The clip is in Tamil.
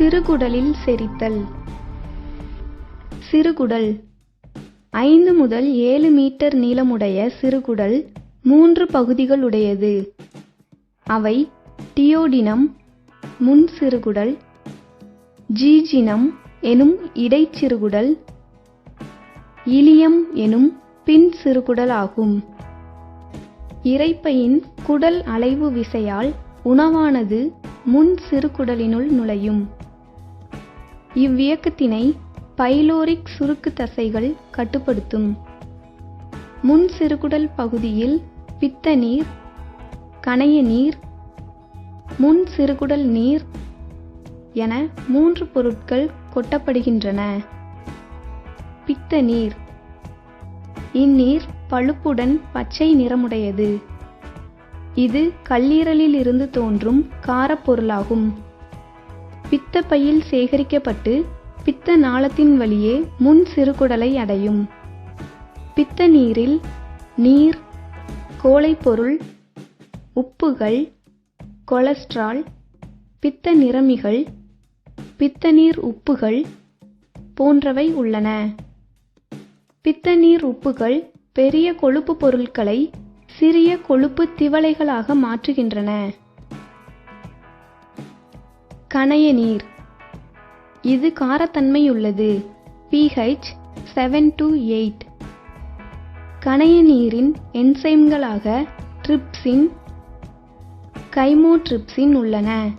சிறுகுடலில் செரித்தல். சிறுகுடல். ஐந்து முதல் ஏழு மீட்டர் நீளமுடைய சிறுகுடல் மூன்று பகுதிகளுடையது அவை டியோடினம் முன் சிறுகுடல் ஜீஜினம் எனும் இடைச்சிறுகுடல் இலியம் எனும் பின் சிறுகுடல் ஆகும். இரைப்பையின் குடல் அலைவு விசையால் உணவானது முன் சிறுகுடலினுள் நுழையும். இவ்வியக்கத்தினை பைலோரிக் சுருக்கு தசைகள் கட்டுப்படுத்தும். முன் சிறுகுடல் பகுதியில் பித்த நீர் கணைய நீர் முன் சிறுகுடல் நீர் என மூன்று பொருட்கள் கொட்டப்படுகின்றன. பித்த நீர். இந்நீர் பழுப்புடன் பச்சை நிறமுடையது. இது கல்லீரலில் இருந்து தோன்றும் காரப்பொருளாகும் பித்தப்பையில் சேகரிக்கப்பட்டு பித்த நாளத்தின் வழியே முன் சிறுகுடலை அடையும். பித்த நீரில் நீர் கோழைப்பொருள் உப்புகள் கொலஸ்ட்ரால் பித்த நிறமிகள் பித்தநீர் உப்புகள் போன்றவை உள்ளன. பித்தநீர் உப்புகள் பெரிய கொழுப்பு பொருட்களை சிறிய கொழுப்பு திவலைகளாக மாற்றுகின்றன. கணைய நீர். இது காரத்தன்மையுள்ளது. பிஹெச் செவன் டு எயிட் கணைய நீரின் என்சைம்களாக ட்ரிப்சின் கைமோட்ரிப்சின் உள்ளன.